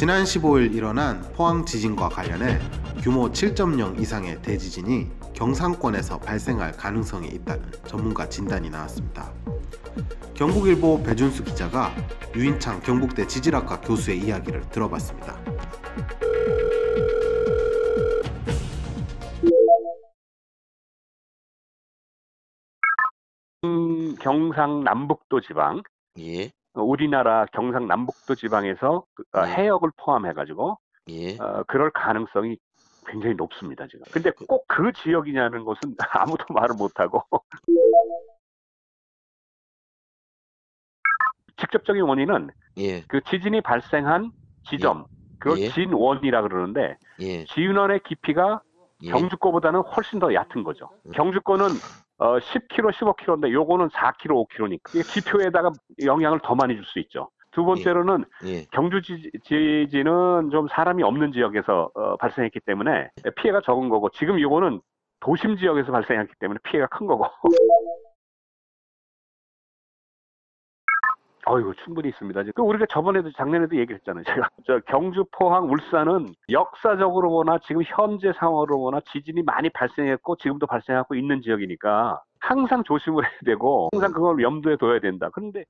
지난 15일 일어난 포항 지진과 관련해 규모 7.0 이상의 대지진이 경상권에서 발생할 가능성이 있다는 전문가 진단이 나왔습니다. 경북일보 배준수 기자가 유인창 경북대 지질학과 교수의 이야기를 들어봤습니다. 음, 경상 남북도 지방, 예, 어, 우리나라 경상 남북도 지방에서 그, 어, 네. 해역을 포함해가지고 예. 어, 그럴 가능성이 굉장히 높습니다 지금. 근데 꼭 그 지역이냐는 것은 아무도 말을 못하고 직접적인 원인은 예, 그 지진이 발생한 지점, 그걸 예. 진원이라 그러는데 예, 지윤원의 깊이가 예. 경주 거보다는 훨씬 더 얕은 거죠. 음. 경주 거는 어, 10km, 15km인데 요거는 4km, 5km니까 이게 지표에다가 영향을 더 많이 줄 수 있죠. 두 번째로는 예, 경주 지- 지진은 좀 사람이 없는 지역에서 어, 발생했기 때문에 피해가 적은 거고 지금 이거는 도심 지역에서 발생했기 때문에 피해가 큰 거고. 어이구 충분히 있습니다. 그 우리가 저번에도 작년에도 얘기를 했잖아요. 제가 저 경주, 포항, 울산은 역사적으로 보나 지금 현재 상황으로 보나 지진이 많이 발생했고 지금도 발생하고 있는 지역이니까 항상 조심을 해야 되고 항상 그걸 염두에 둬야 된다. 그런데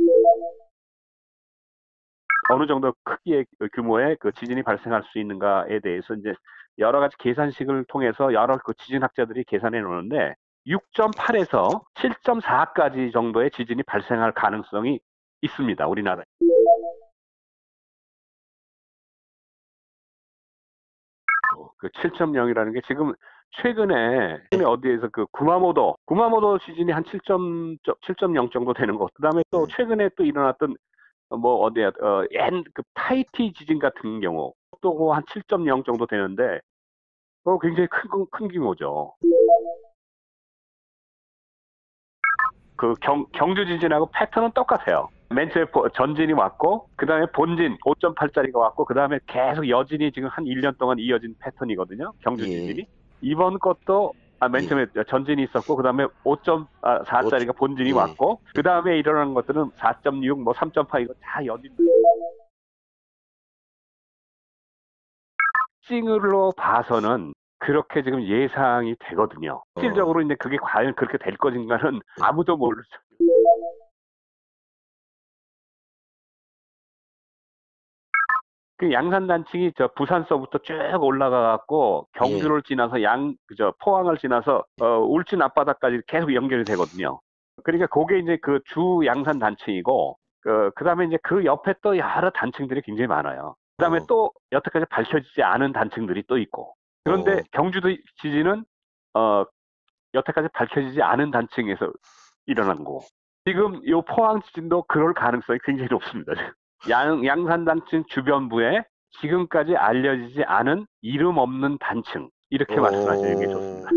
어느 정도 크기의 그 규모의 그 지진이 발생할 수 있는가에 대해서 이제 여러 가지 계산식을 통해서 여러 그 지진학자들이 계산해 놓는데 6.8에서 7.4까지 정도의 지진이 발생할 가능성이 있습니다. 우리나라에. 어, 그 7.0이라는 게 지금 최근에 어디에서 그 구마모도 구마모도 지진이 한7.0 7.0 정도 되는 거. 그다음에 또 음. 최근에 또 일어났던 어, 뭐 어디야 어옛그 타이티 지진 같은 경우 또 한 7.0 정도 되는데 어 굉장히 큰, 큰- 큰 규모죠. 그 경, 경주 지진하고 패턴은 똑같아요. 맨 처음에 보- 전진이 왔고, 그 다음에 본진 5.8짜리가 왔고, 그 다음에 계속 여진이 지금 한 1년 동안 이어진 패턴이거든요. 경주 예. 지진이. 이번 것도 아, 맨 예. 처음에 전진이 있었고, 그 다음에 5.4짜리가 본진이 예. 왔고, 그 다음에 일어난 것들은 4.6, 뭐 3.8 이거 다 여진. 특징으로 봐서는 그렇게 지금 예상이 되거든요. 어. 실질적으로 이제 그게 과연 그렇게 될 것인가는 아무도 모르죠. 그 양산 단층이 저 부산서부터 쭉 올라가 갖고 경주를 지나서 양 그저 포항을 지나서 어 울진 앞바다까지 계속 연결이 되거든요. 그러니까 그게 이제 그 주 양산 단층이고 그 그 다음에 이제 그 옆에 또 여러 단층들이 굉장히 많아요. 그 다음에 어. 또 여태까지 밝혀지지 않은 단층들이 또 있고. 그런데 어. 경주도 지진은 어 여태까지 밝혀지지 않은 단층에서 일어난 거고. 지금 이 포항 지진도 그럴 가능성이 굉장히 높습니다. 양, 양산 단층 주변부에 지금까지 알려지지 않은 이름 없는 단층 이렇게 어. 말씀하시는 게 좋습니다.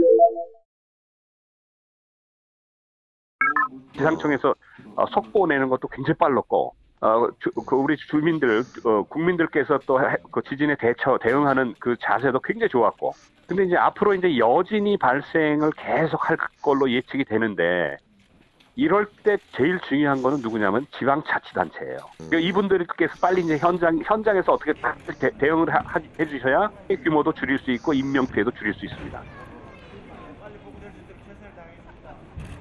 기상청에서 어, 속보 내는 것도 굉장히 빨랐고 어, 주- 그 우리 주민들 어, 국민들께서 또 그 지진에 대처 대응하는 그 자세도 굉장히 좋았고 근데 이제 앞으로 이제 여진이 발생을 계속 할 걸로 예측이 되는데 이럴 때 제일 중요한 거는 누구냐면 지방자치단체예요. 그러니까 이분들께서 빨리 이제 현장 현장에서 어떻게 딱 대, 응을 하, 하- 해주셔야 규모도 줄일 수 있고 인명 피해도 줄일 수 있습니다.